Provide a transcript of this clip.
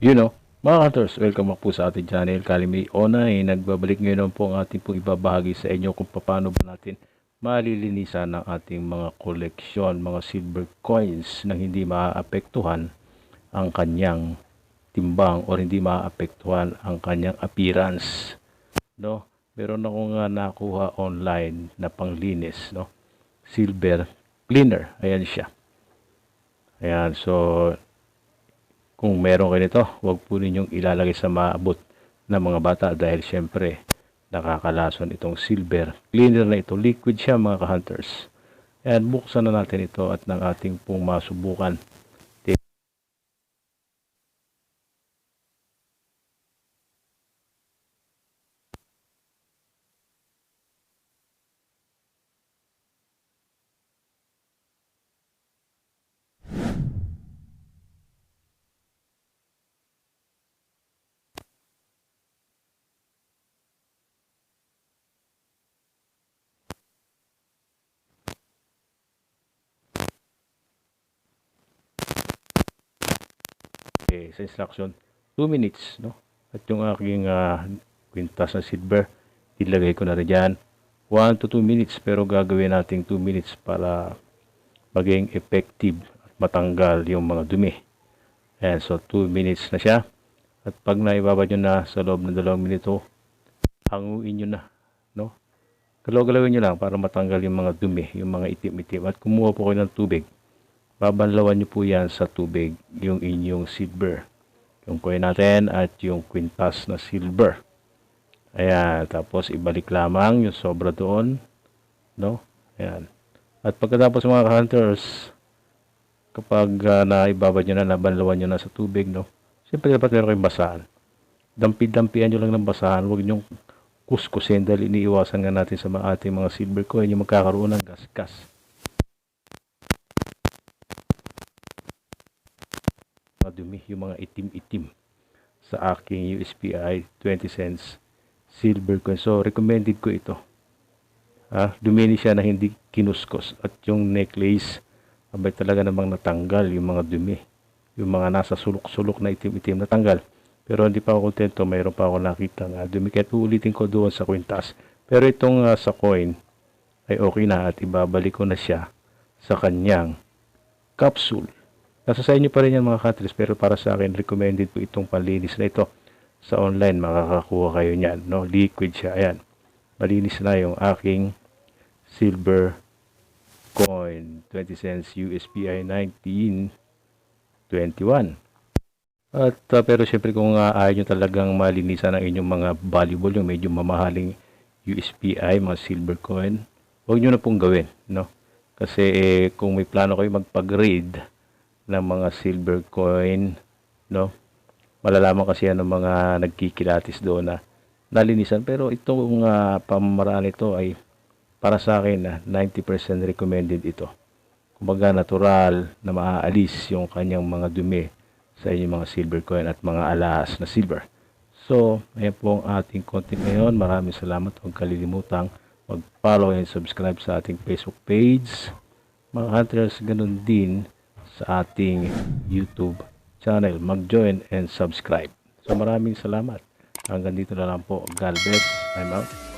You know, mga hunters, welcome back po sa ating channel Kalimi Onay. Nagbabalik ngayon po ang ating pong ibabahagi sa inyo kung paano ba natin malilinisan ang ating mga koleksyon, mga silver coins na hindi maaapektuhan ang kanyang timbang o hindi maapektuhan ang kanyang appearance. No? Meron ako nga nakuha online na panglinis, no? Silver cleaner. Ayan siya. Ayan, so kung meron kayo nito, huwag po ninyong ilalagay sa maabot ng mga bata dahil syempre nakakalason itong silver cleaner na ito. Liquid siya mga ka-hunters. Ayan, buksan na natin ito at ng ating pong masubukan. Okay, sa instruction, 2 minutes, no? At yung aking ah, kwintas na silver, ilagay ko na rin dyan. 1 to 2 minutes, pero gagawin natin 2 minutes para maging effective at matanggal yung mga dumi. Ayan, so 2 minutes na siya. At pag naibaba nyo na sa loob ng 2 minuto, hanguin nyo na, no? Galaw-galawin nyo lang para matanggal yung mga dumi, yung mga itim-itim. At kumuha po kayo ng tubig babanlawan nyo po yan sa tubig yung inyong silver. Yung coin natin at yung quintas na silver. Ayan tapos ibalik lamang yung sobra doon no? Ayan. At pagkatapos mga hunters kapag uh, naibabad nyo na nabanlawan nyo na sa tubig no? Siyempre dapat meron kayong basahan. Dampi-dampian nyo lang ng basahan. Huwag nyo kuskusin dahil iniiwasan nga natin sa ating mga silver coin. Yung magkakaroon ng gasgas mga dumi, yung mga itim-itim sa aking USPI 20 cents silver coin. So, recommended ko ito. Ah, dumini siya na hindi kinuskos at yung necklace abay talaga namang natanggal yung mga dumi. Yung mga nasa sulok-sulok na itim-itim natanggal. Pero hindi pa ako kontento, mayroon pa ako nakita nga dumi. Kaya uulitin ko doon sa kwintas. Pero itong ah, sa coin ay okay na at ibabalik ko na siya sa kanyang capsule. Nasa sa inyo pa rin yan mga countries pero para sa akin recommended po itong panlinis na ito. Sa online makakakuha kayo niyan. No? Liquid siya. Ayan. Malinis na yung aking silver coin. 20 cents USPI 1921. At uh, pero syempre kung uh, ayaw nyo talagang malinisan ang inyong mga valuable, yung medyo mamahaling USPI, mga silver coin, huwag nyo na pong gawin. No? Kasi eh, kung may plano kayo magpag-raid, ng mga silver coin, no? Malalaman kasi yan ng mga nagkikilatis doon na nalinisan. Pero itong uh, pamamaraan ito ay para sa akin na 90% recommended ito. Kumbaga natural na maaalis yung kanyang mga dumi sa inyong mga silver coin at mga alas na silver. So, ayan po ang ating content ngayon. Maraming salamat. Huwag kalilimutang mag-follow and subscribe sa ating Facebook page. Mga hunters, ganun din sa ating YouTube channel. Mag-join and subscribe. So maraming salamat. Hanggang dito na lang po. God bless. I'm out.